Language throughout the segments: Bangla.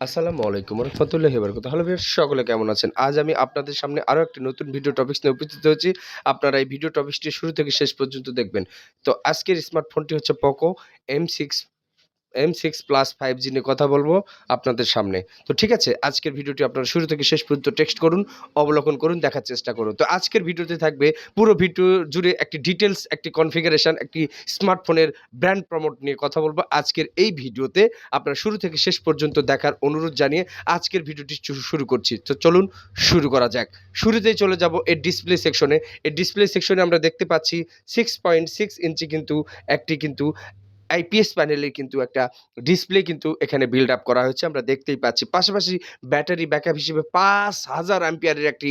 আসসালামু আলাইকুম রহমতুল্লাহ বরকত হ্যালো ভিউয়ার্স, সকলে কেমন আছেন? আজ আমি আপনাদের সামনে আরও একটি নতুন ভিডিও টপিক্স নিয়ে উপস্থিত হয়েছি। আপনারা এই ভিডিও টপিক্সটি শুরু থেকে শেষ পর্যন্ত দেখবেন। তো আজকের স্মার্টফোনটি হচ্ছে Poco M six M six plus five G নিয়ে কথা বলব আপনাদের সামনে। তো ঠিক আছে, আজকের ভিডিওটি আপনারা শুরু থেকে শেষ পর্যন্ত টেক্সট করুন, অবলোকন করুন, দেখার চেষ্টা করুন। তো আজকের ভিডিওতে থাকবে পুরো ভিডিও জুড়ে একটি ডিটেলস একটি কনফিগারেশন একটি স্মার্টফোনের ব্র্যান্ড প্রমোট নিয়ে কথা বলব। আজকের এই ভিডিওতে আপনারা শুরু থেকে শেষ পর্যন্ত দেখার অনুরোধ জানিয়ে আজকের ভিডিওটি শুরু করছি। তো চলুন শুরু করা যাক। শুরুতেই চলে যাব এর ডিসপ্লে সেকশনে এই ডিসপ্লে সেকশনে আমরা দেখতে পাচ্ছি সিক্স পয়েন্ট সিক্স ইঞ্চি কিন্তু, একটি কিন্তু আইপিএস প্যানেলের কিন্তু একটা ডিসপ্লে কিন্তু এখানে বিল্ড আপ করা হয়েছে, আমরা দেখতেই পাচ্ছি। পাশাপাশি ব্যাটারি ব্যাকআপ হিসেবে পাঁচ হাজার অ্যাম্পিয়ারের একটি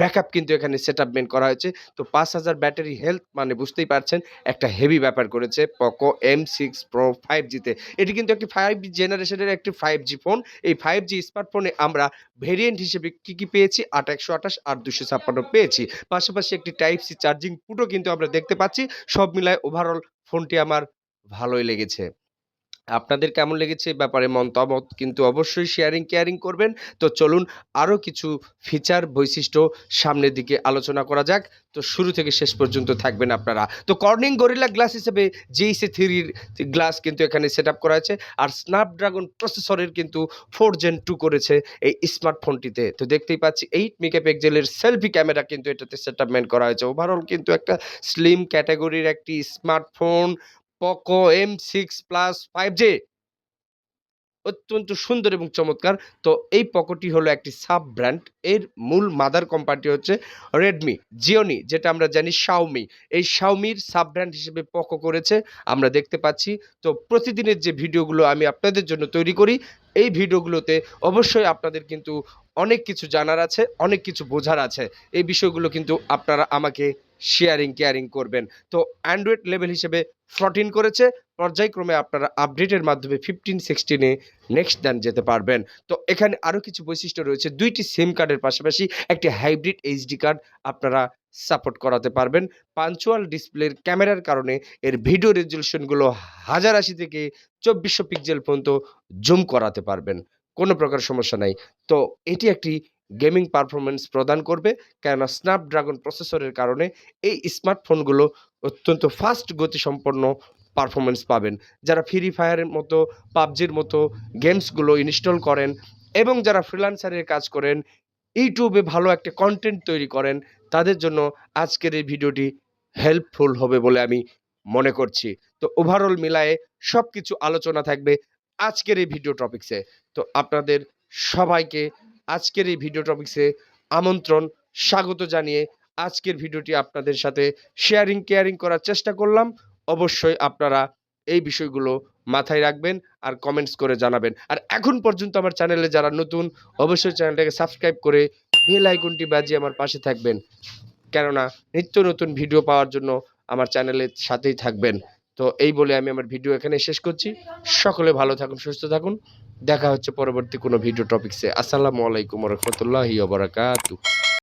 ব্যাকআপ কিন্তু এখানে সেট আপমেন্ট করা হয়েছে। তো পাঁচ হাজার ব্যাটারি হেলথ মানে বুঝতেই পারছেন, একটা হেভি ব্যাপার করেছে Poco M six pro five জিতে এটি কিন্তু একটি ফাইভ জি জেনারেশনের একটি ফাইভ জি ফোন এই ফাইভ জি স্মার্টফোনে আমরা ভেরিয়েন্ট হিসেবে কি কি পেয়েছি? আট একশো আঠাশ, আট দুশো ছাপ্পান্ন পেয়েছি। পাশাপাশি একটি টাইপ সি চার্জিং পুটও কিন্তু আমরা দেখতে পাচ্ছি। সব মিলায় ওভারঅল ফোনটি আমার ভালোই লেগেছে। আপনাদের কেমন লেগেছে ব্যাপারে মতামত কিন্তু অবশ্যই শেয়ারিং কেয়ারিং করবেন। তো চলুন আরও কিছু ফিচার বৈশিষ্ট্য সামনের দিকে আলোচনা করা যাক। তো শুরু থেকে শেষ পর্যন্ত থাকবেন আপনারা। তো কর্নিং গরিলা গ্লাস হিসেবে জেইসি থ্রির গ্লাস কিন্তু এখানে সেট করা আছে। আর স্ন্যাপড্রাগন প্রসেসরের কিন্তু ফোর জেন টু করেছে এই স্মার্টফোনটিতে তো দেখতেই পাচ্ছি এইট মেগাপিক্সেলের সেলফি ক্যামেরা কিন্তু এটাতে সেট করা হয়েছে। ওভারঅল কিন্তু একটা স্লিম ক্যাটাগরির একটি smartphone Poco M six plus five G অত্যন্ত সুন্দর এবং চমৎকার। তো এই পকোটি হলো একটি সাব ব্র্যান্ড এর মূল মাদার কোম্পানিটি হচ্ছে রেডমি জিওনি যেটা আমরা জানি শাওমি এই শাওমির সাব ব্র্যান্ড হিসেবে পকো করেছে। আমরা দেখতে পাচ্ছি। তো প্রতিদিনের যে ভিডিওগুলো আমি আপনাদের জন্য তৈরি করি, এই ভিডিওগুলোতে অবশ্যই আপনাদের কিন্তু অনেক কিছু জানার আছে, অনেক কিছু বোঝার আছে। এই বিষয়গুলো কিন্তু আপনারা আমাকে শেয়ারিং কেয়ারিং করবেন। তো অ্যান্ড্রয়েড লেভেল হিসেবে ফোরটিন করেছে। পর্যায়ক্রমে আপনারা আপডেটের মাধ্যমে ফিফটিন সিক্সটিনে নেক্সট দেন যেতে পারবেন। তো এখানে আরও কিছু বৈশিষ্ট্য রয়েছে। দুইটি সিম কার্ডের পাশাপাশি একটি হাইব্রিড এইচডি কার্ড আপনারা সাপোর্ট করাতে পারবেন। পাঞ্চুয়াল ডিসপ্লের ক্যামেরার কারণে এর ভিডিও রেজলিউশনগুলো হাজার আশি থেকে চব্বিশশো পিক্সেল পর্যন্ত জুম করাতে পারবেন। কোনো প্রকার সমস্যা নাই। তো এটি একটি গেমিং পারফরমেন্স প্রদান করবে। কেননা স্ন্যাপড্রাগন প্রসেসরের কারণে এই স্মার্টফোনগুলো অত্যন্ত ফাস্ট গতিসম্পন্ন পারফরমেন্স পাবেন। যারা ফ্রি ফায়ারের মতো পাবজির মতো গেমসগুলো ইনস্টল করেন এবং যারা ফ্রিল্যান্সারের কাজ করেন, ইউটিউবে ভালো একটা কন্টেন্ট তৈরি করেন, তাদের জন্য আজকের এই ভিডিওটি হেল্পফুল হবে বলে আমি মনে করছি। তো ওভারঅল মিলায়ে সব কিছু আলোচনা থাকবে আজকের এই ভিডিও টপিক্সে তো আপনাদের সবাইকে আজকের এই ভিডিও টপিক্সে আমন্ত্রণ, স্বাগত জানিয়ে আজকের ভিডিওটি আপনাদের সাথে শেয়ারিং কেয়ারিং করার চেষ্টা করলাম। অবশ্যই আপনারা এই বিষয়গুলো মাথায় রাখবেন আর কমেন্টস করে জানাবেন। আর এখন পর্যন্ত আমার চ্যানেলে যারা নতুন, অবশ্যই চ্যানেলটাকে সাবস্ক্রাইব করে বেল আইকনটি বাজিয়ে আমার পাশে থাকবেন। কেননা নিত্য নতুন ভিডিও পাওয়ার জন্য আমার চ্যানেলের সাথেই থাকবেন। তো এই বলে আমি আমার ভিডিও এখানে শেষ করছি। সকলে ভালো থাকুন, সুস্থ থাকুন। দেখা হচ্ছে পরবর্তী কোনো ভিডিও টপিক্সে আসসালামু আলাইকুম রহমতুল্লাহি বারাকাতু